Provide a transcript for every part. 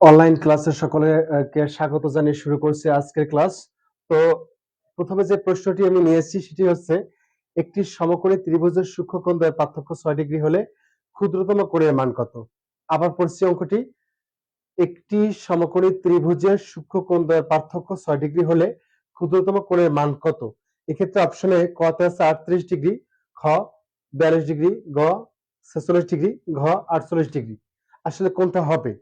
Online ক্লাসে সকলকে স্বাগত জানিয়ে শুরু করছি আজকের ক্লাস তো প্রথমে যে প্রশ্নটি আমি নিয়েছি সেটি হচ্ছে, একটি সমকোণী ত্রিভুজের সূক্ষ্মকোণ দ্বয়ের পার্থক্য ছয় ডিগ্রি হলে ক্ষুদ্রতম কোণের মান কত? আবার পড়ছি অঙ্কটি, একটি সমকোণী ত্রিভুজের সূক্ষ্মকোণ দ্বয়ের পার্থক্য ছয় ডিগ্রি হলে ক্ষুদ্রতম কোণের মান কত? এক্ষেত্রে অপশনে কতে আছে আটত্রিশ ডিগ্রি, খ বিয়াল্লিশ ডিগ্রি, গ ছেচল্লিশ ডিগ্রি, ঘ আটচল্লিশ ডিগ্রি। আসলে কোনটা হবে?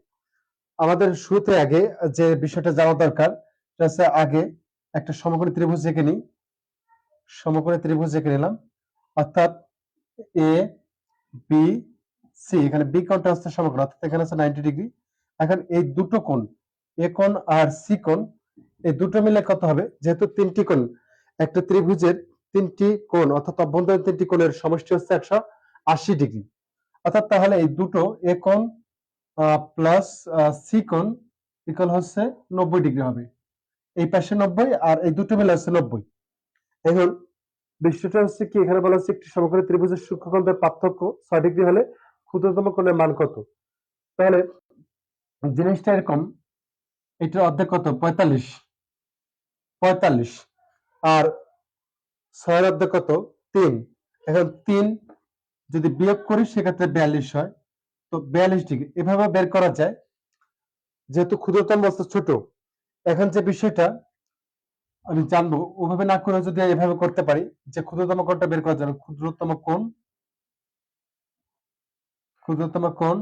আমাদের শুরুতে আগে যে বিষয়টা জানা দরকার আগে একটা সমকোণী ত্রিভুজ এঁকে নিই। সমকোণী ত্রিভুজ এঁকে নিলাম। অর্থাৎ এ বি সি এখানে বি কোণটা হচ্ছে সমকোণ, অর্থাৎ এখানে হচ্ছে নাইনটি ডিগ্রি। এখন এই দুটো কোণ এ কোণ আর সি কোণ, এই দুটো মিলে কত হবে? যেহেতু তিনটি কোণ, একটা ত্রিভুজের তিনটি কোণ, অর্থাৎ অভ্যন্তরীণ তিনটি কোণের সমষ্টি হচ্ছে একশো আশি ডিগ্রি। অর্থাৎ তাহলে এই দুটো এ কোণ প্লাস সি কোণ হচ্ছে নব্বই ডিগ্রি হবে। এই পাশে নব্বই আর এই দুটো মিলে হচ্ছে নব্বই। এখন বিষয়টা হচ্ছে কি, এখানে বলা হচ্ছে একটি সমকোণী ত্রিভুজের সূক্ষ্মকোণের পার্থক্য ছয় ডিগ্রি হলে ক্ষুদ্রতম কোণের মান কত? তাহলে জিনিসটা এরকম, এটার অর্ধেক কত? পঁয়তাল্লিশ। পঁয়তাল্লিশ। আর ছয়ের অর্ধেক কত? তিন। এখন তিন যদি বিয়োগ করি, সেক্ষেত্রে বিয়াল্লিশ হয়। তো বিয়াল্লিশ ডিগ্রি, এভাবে বের করা যায়। যেহেতু ক্ষুদ্রতম বস্তু ছোট, এখন যে বিষয়টা, আমি জানব, ওভাবে না করে যদি এভাবে করতে পারি, যে ক্ষুদ্রতম কোণটা বের করার জন্য, ক্ষুদ্রতম কোণ ক্ষুদ্রতম কোণ,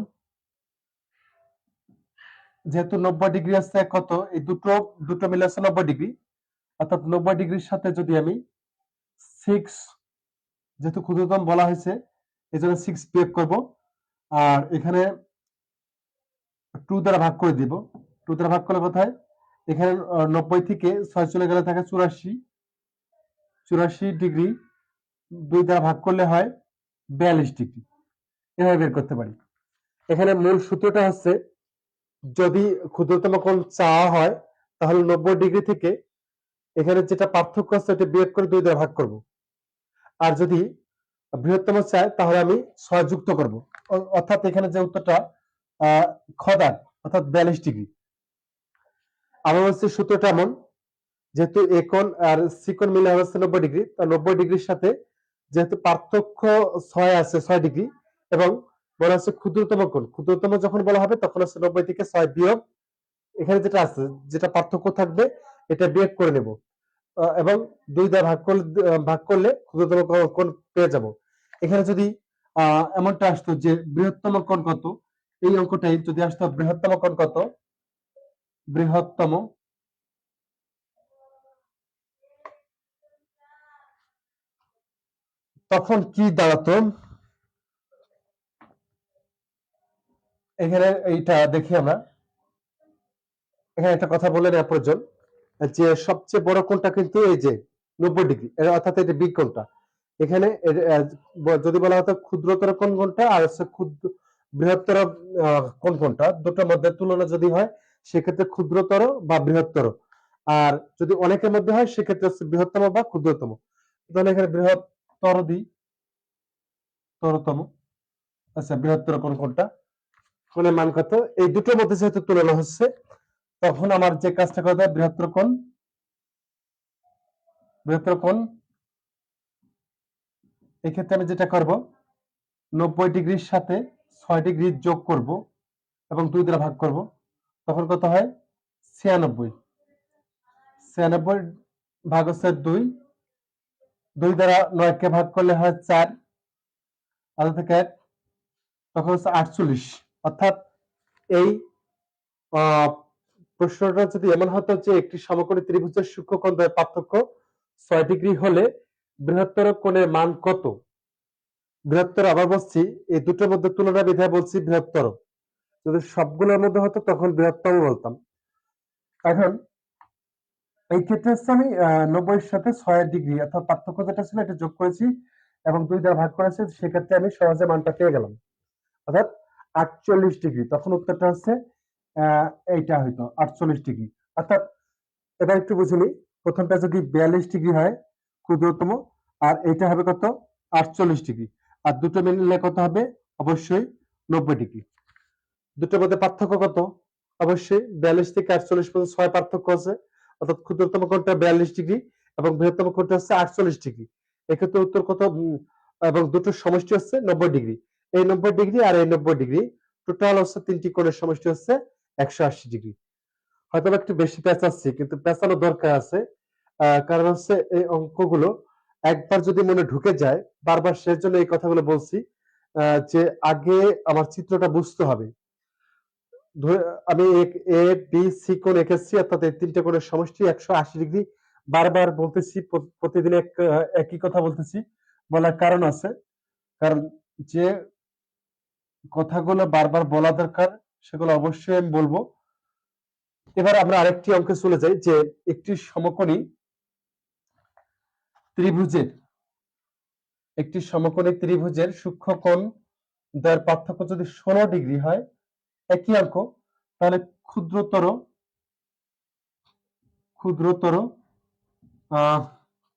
যেহেতু নব্বই ডিগ্রি আছে, কত? এই দুটো দুটো মিলে আছে নব্বই ডিগ্রি। অর্থাৎ নব্বই ডিগ্রির সাথে যদি আমি সিক্স যেহেতু ক্ষুদ্রতম বলা হয়েছে এই জন্য সিক্স বিয়োগ করব। আর এখানে টু দ্বারা ভাগ করে দিব। টু দ্বারা ভাগ করলে কোথায়? এখানে নব্বই থেকে ছয় চলে গেলে থাকে চুরাশি। চুরাশি ডিগ্রি দুই দ্বারা ভাগ করলে হয় বিয়াল্লিশ ডিগ্রি এভাবে বের করতে পারি। এখানে মূল সূত্রটা হচ্ছে, যদি ক্ষুদ্রতম কোণ চাওয়া হয়, তাহলে নব্বই ডিগ্রি থেকে এখানে যেটা পার্থক্য আছে, সেটা বিয়োগ করে দুই দ্বারা ভাগ করব। আর যদি বৃহত্তম চায় তাহলে আমি ছয় যুক্ত করব। অর্থাৎ এখানে যে উত্তরটা খদার অর্থাৎ বিয়াল্লিশ ডিগ্রি। আমার হচ্ছে সূত্রটা এমন, যেহেতু একন আর সিকন মিলে হচ্ছে নব্বই ডিগ্রি, তা নব্বই ডিগ্রির সাথে যেহেতু পার্থক্য ছয় আছে, ছয় ডিগ্রি, এবং বলা হচ্ছে ক্ষুদ্রতম কোণ। ক্ষুদ্রতম যখন বলা হবে, তখন হচ্ছে নব্বই থেকে ছয় বিয়োগ, এখানে যেটা আছে, যেটা পার্থক্য থাকবে, এটা বিয়োগ করে নেব। এবং দুই দ্বারা ভাগ করলে ভাগ করলে ক্ষুদ্রতম কোণ পেয়ে যাব। এখানে যদি এমনটা আসতো যে বৃহত্তম কোণ কত, এই অঙ্কটাই যদি আসতো বৃহত্তম কোণ কত? বৃহত্তম তখন কি দাঁড়াতো? এখানে এইটা দেখি আমরা। এখানে একটা কথা বলে নেওয়া প্রয়োজন। যে সবচেয়ে বড় কোণটা কিন্তু এই যে নব্বই ডিগ্রি অর্থাৎ এটা বিগ কোণটা। এখানে যদি বলা হতো ক্ষুদ্রতর কোন কোনটা আর হচ্ছে ক্ষুদ্র, বৃহত্তর কোন কোনটা দুটোর মধ্যে তুলনা যদি হয়, সেক্ষেত্রে ক্ষুদ্রতর বা বৃহত্তর। আর যদি অনেকের মধ্যে হয়, সেক্ষেত্রে হচ্ছে বৃহত্তম বা ক্ষুদ্রতম। তাহলে এখানে বৃহত্তর দিই তরতম আচ্ছা বৃহত্তর কোন কোনটা মান কত? এই দুটোর মধ্যে যেহেতু তুলনা হচ্ছে তখন আমার যে কাজটা করতে হবে বৃহত্তর কোণ বৃহত্তর কোণ, এক্ষেত্রে আমি যেটা করব, নব্বই ডিগ্রির সাথে ছয় ডিগ্রি যোগ করব এবং দুই দ্বারা ভাগ করব, তখন কত হয়? ছিয়ানব্বই। ছিয়ানব্বই ভাগ হচ্ছে দুই। দুই দ্বারা নয়কে ভাগ করলে হয় চার আলাদা থেকে এক, তখন হচ্ছে আটচল্লিশ। অর্থাৎ এই প্রশ্নটা যদি এমন হতো যে একটি সমকোণী ত্রিভুজের সূক্ষ্মকোণ দ্বয়ের পার্থক্য ছয় ডিগ্রি হলে বৃহত্তর কোণের মান কত? বৃহত্তর আবার বলছি, এই দুটোর মধ্যে তুলনা বিধায় বলছি বৃহত্তর। যদি সবগুলোর মধ্যে হতো তখন বৃহত্তম বলতাম। এখন, এই ক্ষেত্রে হচ্ছে আমি নব্বই সাথে ছয় ডিগ্রি, অর্থাৎ পার্থক্য যেটা ছিল এটা যোগ করেছি এবং দুই দ্বারা ভাগ করেছি, সেক্ষেত্রে আমি সহজে মানটা পেয়ে গেলাম। অর্থাৎ আটচল্লিশ ডিগ্রি, তখন উত্তরটা হচ্ছে এইটা হইতো আটচল্লিশ ডিগ্রি। অর্থাৎ একটু প্রথমটা যদি বিয়াল্লিশ ডিগ্রি হয়, ক্ষুদ্রতম, আর এটা হবে কত? আটচল্লিশ ডিগ্রি। আর দুটো মিললে কত হবে? অবশ্যই নব্বই ডিগ্রি। দুটোর মধ্যে পার্থক্য কত? অবশ্যই বিয়াল্লিশ থেকে আটচল্লিশ পর্যন্ত ছয় পার্থক্য আছে। অর্থাৎ ক্ষুদ্রতম বিয়াল্লিশ ডিগ্রি এবং বৃহত্তম কোণটা হচ্ছে আটচল্লিশ ডিগ্রি। এক্ষেত্রে উত্তর কত? এবং দুটোর সমষ্টি হচ্ছে নব্বই ডিগ্রি। এই নব্বই ডিগ্রি আর এই নব্বই ডিগ্রি টোটাল হচ্ছে তিনটি কোণের সমষ্টি হচ্ছে একশো আশি ডিগ্রি হয়তো একটু বেশি পেঁচাচ্ছি, কিন্তু পেঁচানো দরকার আছে। কারণ হচ্ছে এই অঙ্কগুলো একবার যদি মনে ঢুকে যায়, বারবার সেই জন্য এই কথাগুলো বলছি যে আগে আমার চিত্রটা বুঝতে হবে। আমি এ বি সি কোণ এঁকেছি, অর্থাৎ এই তিনটে কোণের সমষ্টি একশো আশি ডিগ্রি বারবার বলতেছি প্রতিদিন এক, একই কথা বলতেছি, বলার কারণ আছে। কারণ যে কথাগুলো বারবার বলা দরকার সেগুলো অবশ্যই আমি বলব। এবার আমরা আরেকটি অঙ্কে চলে যাই, যে একটি সমকোণী ত্রিভুজের, একটি সমকোণী ত্রিভুজের সূক্ষ্ম কোণ দ্বয়ের পার্থক্য যদি ষোলো ডিগ্রি হয়, একই অঙ্ক তাহলে ক্ষুদ্রতর ক্ষুদ্রতর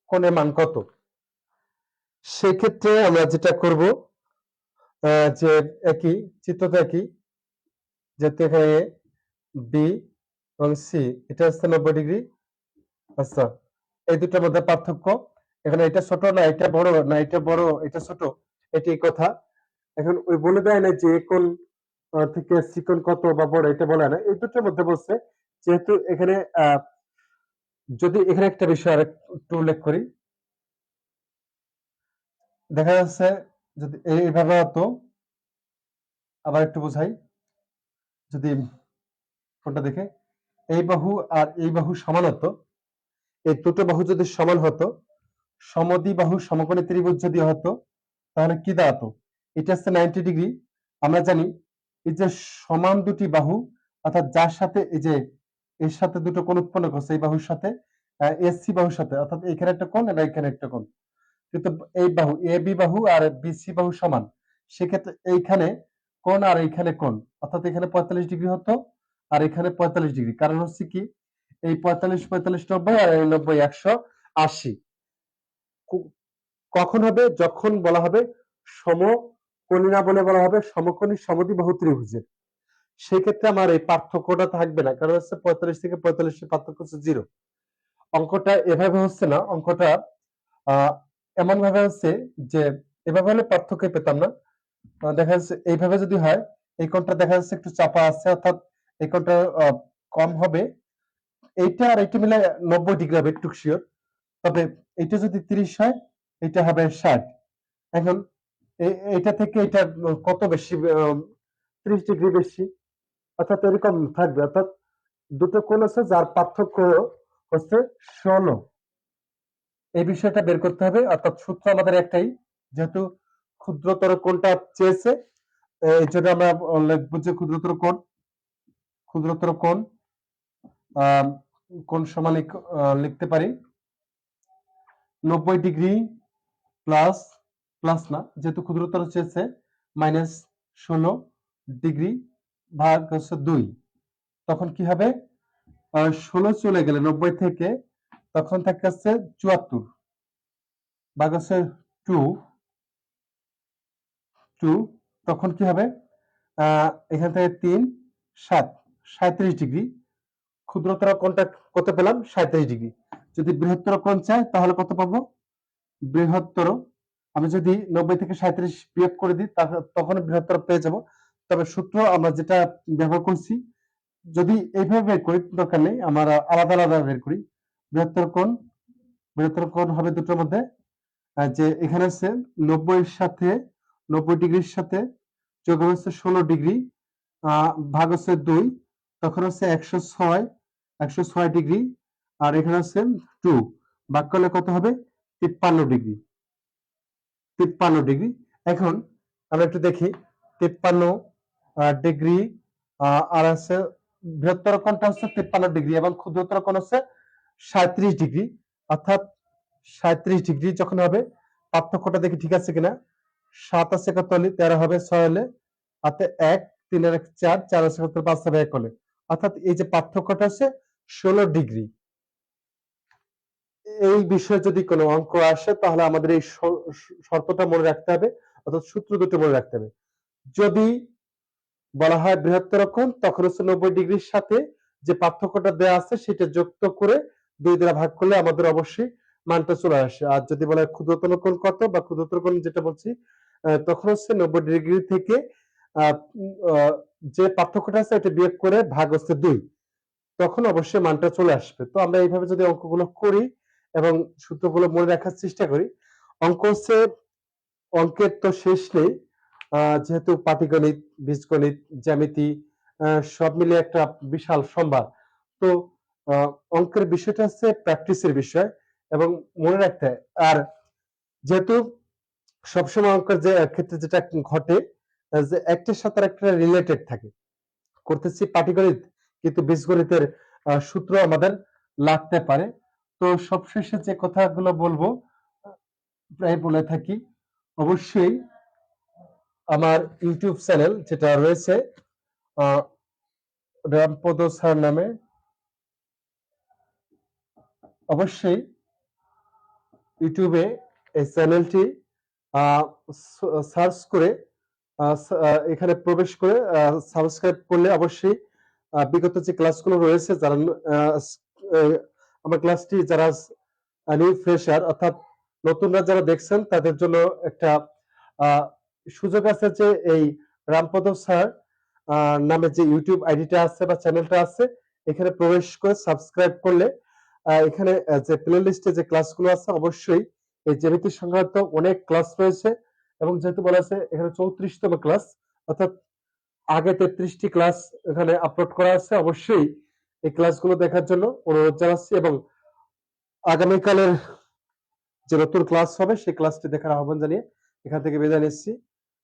কোণের মান কত? সেক্ষেত্রে আমরা যেটা করব যে একই, চিত্রটা একই যাতে এখানে বি এবং সি এটা হচ্ছে নব্বই ডিগ্রি আচ্ছা এই দুটোর মধ্যে পার্থক্য। এখানে এটা ছোট না এটা বড় না এটা বড় এটা ছোট এটি কথা। এখন ওই বলে দেয় না যে আহ, থেকে চিকন কত বা বড় এটা বলে না। এই দুটোর মধ্যে বলছে যেহেতু এখানে যদি এখানে একটা বিষয় আর একটু উল্লেখ করি। দেখা যাচ্ছে যদি এইভাবে হতো আবার একটু বোঝাই। যদি কোনটা দেখে, এই বাহু আর এই বাহু সমান হতো, এই দুটো বাহু যদি সমান হতো সমদ্বি বাহু সমকোণী ত্রিভুজ যদি হতো, তাহলে কি দাঁড়াতো? এটা হচ্ছে নাইনটি ডিগ্রি আমরা জানি এই যে সমান দুটি বাহু, অর্থাৎ যার সাথে এই যে এর সাথে দুটো কোণ উৎপন্ন করছে, এই বাহুর সাথে এসসি বাহুর সাথে, অর্থাৎ এখানে একটা কোণ এবং এখানে একটা কোণ। কিন্তু এই বাহু, এ বি বাহু আর বিসি বাহু সমান। সেক্ষেত্রে এইখানে কোণ আর এইখানে কোণ। অর্থাৎ এখানে পঁয়তাল্লিশ ডিগ্রি হতো আর এখানে পঁয়তাল্লিশ ডিগ্রি। কারণ হচ্ছে কি, এই পঁয়তাল্লিশ পঁয়তাল্লিশ, নব্বই আর এই নব্বই একশো আশি। কখন হবে? যখন বলা হবে সমকোণী না বলে বলা হবে, সমকোণী সমদ্বিবাহু ত্রিভুজের সেক্ষেত্রে আমার এই পার্থক্যটা থাকবে না, কারণ হচ্ছে পঁয়তাল্লিশ থেকে পঁয়তাল্লিশের পার্থক্য হচ্ছে জিরো। অঙ্কটা এভাবে হচ্ছে না, অঙ্কটা, আহ এমন ভাবে হচ্ছে যে, এভাবে হলে পার্থক্য পেতাম না। দেখা যাচ্ছে এইভাবে যদি হয়, এই কোণটা দেখা যাচ্ছে একটু চাপা আছে, অর্থাৎ এই কোণটা কম হবে। এইটা আর এইটা মিলে নব্বই ডিগ্রি হবে, একটু শিওর তবে এটা যদি তিরিশ হয় এটা হবে ষাট। এখন এটা থেকে এটা কত বেশি ত্রিশ ডিগ্রি বেশি? অর্থাৎ এরকম থাকবে, অর্থাৎ দুটো কোণ আছে, যার পার্থক্য হচ্ছে ষোলো। এই বিষয়টা বের করতে হবে, অর্থাৎ সূত্র আমাদের একটাই, যেহেতু ক্ষুদ্রতর কোণটা চেয়েছে। এই জন্য আমরা লিখব যে ক্ষুদ্রতর কোণ। ক্ষুদ্রতর কোণ কোণ সমান লিখতে পারি। নব্বই ডিগ্রি প্লাস প্লাস না, যেহেতু ক্ষুদ্রতর চেয়েছে, মাইনাস ষোলো ডিগ্রি ভাগ হচ্ছে দুই। তখন কি হবে? ষোলো চলে গেলে নব্বই থেকে, তখন থাকতেছে চুয়াত্তর। ভাগ হচ্ছে টু টু তখন কি হবে? এখান থেকে তিন, সাত সাঁত্রিশ ডিগ্রি। ক্ষুদ্রতর কোণটা কত পেলাম? সাঁত্রিশ ডিগ্রি। যদি বৃহত্তর কোণ চাই, তাহলে কত পাবো? বৃহত্তর। আমি যদি নব্বই থেকে সাঁত্রিশ বিয়োগ করে দিই তখন বৃহত্তর পেয়ে যাব। তবে সূত্র আমরা যেটা ব্যবহার করছি, যদি এইভাবে বের করি, দরকার নেই, আমরা আলাদা আলাদা বের করি। বৃহত্তর কোণ বৃহত্তর কোণ হবে দুটোর মধ্যে। যে এখানে আছে নব্বই সাথে নব্বই ডিগ্রির সাথে যোগ হচ্ছে ষোলো ডিগ্রি ভাগ হচ্ছে দুই, তখন হচ্ছে একশো ছয় একশো ছয় ডিগ্রি আর এখানে হচ্ছে টু, ভাগ করলে কত হবে? তিপ্পান্ন ডিগ্রি। তিপ্পান্ন ডিগ্রি। এখন আমরা একটু দেখি, তিপ্পান্ন ডিগ্রি আর আছে বৃহত্তর কোণটা হচ্ছে তিপ্পান্ন ডিগ্রি এবং ক্ষুদ্রতর কোণ হচ্ছে সাঁত্রিশ ডিগ্রি। অর্থাৎ সাঁত্রিশ ডিগ্রি যখন হবে, পার্থক্যটা দেখি ঠিক আছে কিনা? সাত আছে কত হলে তেরো হবে, ছয় হলে হাতে এক, তিন আর এক চার চার আছে কত পাঁচ হবে এক হলে। অর্থাৎ এই যে পার্থক্যটা হচ্ছে ষোলো ডিগ্রি। এই বিষয়ে যদি কোনো অঙ্ক আসে, তাহলে আমাদের এই শর্তটা মনে রাখতে হবে, অর্থাৎ সূত্র দুটো মনে রাখতে হবে। যদি বলা হয় বৃহত্তর কোণ, তখন হচ্ছে নব্বই ডিগ্রির সাথে যে পার্থক্যটা দেওয়া আছে, সেটা যুক্ত করে দুই দ্বারা ভাগ করলে আমাদের অবশ্যই মানটা চলে আসে। আর যদি বলা হয় ক্ষুদ্রতম কোণ কত বা ক্ষুদ্রতর কোণ যেটা বলছি তখন হচ্ছে নব্বই ডিগ্রি থেকে যে পার্থক্যটা আছে এটা বিয়োগ করে ভাগ হচ্ছে দুই। তখন অবশ্যই মানটা চলে আসবে। তো আমরা এইভাবে যদি অঙ্কগুলো করি এবং সূত্রগুলো মনে রাখার চেষ্টা করি, অঙ্ক হচ্ছে অঙ্কের তো শেষ নেই যেহেতু পাটিগণিত, বীজগণিত, জ্যামিতি সব মিলে একটা বিশাল সম্ভার। তো অঙ্কের বিষয়টা হচ্ছে প্র্যাকটিসের বিষয় এবং মনে রাখতে আর যেহেতু সবসময় অঙ্কের যে ক্ষেত্রে যেটা ঘটে যে একটার সাথে একটা রিলেটেড থাকে। করতেছি পাটিগণিত কিন্তু বীজগণিতের সূত্র আমাদের লাগতে পারে। তো সবশেষে যে কথাগুলো বলব, প্রায় বলে থাকি, অবশ্যই আমার ইউটিউব চ্যানেল যেটা রয়েছে রামপদ স্যার নামে, অবশ্যই ইউটিউবে এই চ্যানেলটি সার্চ করে এখানে প্রবেশ করে সাবস্ক্রাইব করলে অবশ্যই বিগত যে ক্লাসগুলো রয়েছে, যারা আমার ক্লাসটি যারা নিউ ফ্রেশার, অর্থাৎ নতুনরা যারা দেখছেন, তাদের জন্য একটা সুযোগ আছে যে এই রামপদ স্যার নামে যে ইউটিউব আইডিটা আছে বা চ্যানেলটা আছে, এখানে প্রবেশ করে সাবস্ক্রাইব করলে এখানে যে প্লে লিস্টে যে ক্লাসগুলো আছে, অবশ্যই এই জ্যামিতি সংক্রান্ত অনেক ক্লাস রয়েছে এবং যেহেতু বলা আছে এখানে চৌত্রিশতম ক্লাস অর্থাৎ আগে তেত্রিশটি ক্লাস এখানে আপলোড করা আছে, অবশ্যই এই ক্লাসগুলো দেখার জন্য অনুরোধ জানাচ্ছি এবং আগামীকালের যে নতুন ক্লাস হবে, সেই ক্লাসটি দেখার আহ্বান জানিয়ে এখান থেকে বিদায় নিচ্ছি।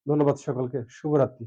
ধন্যবাদ সকলকে। শুভরাত্রি।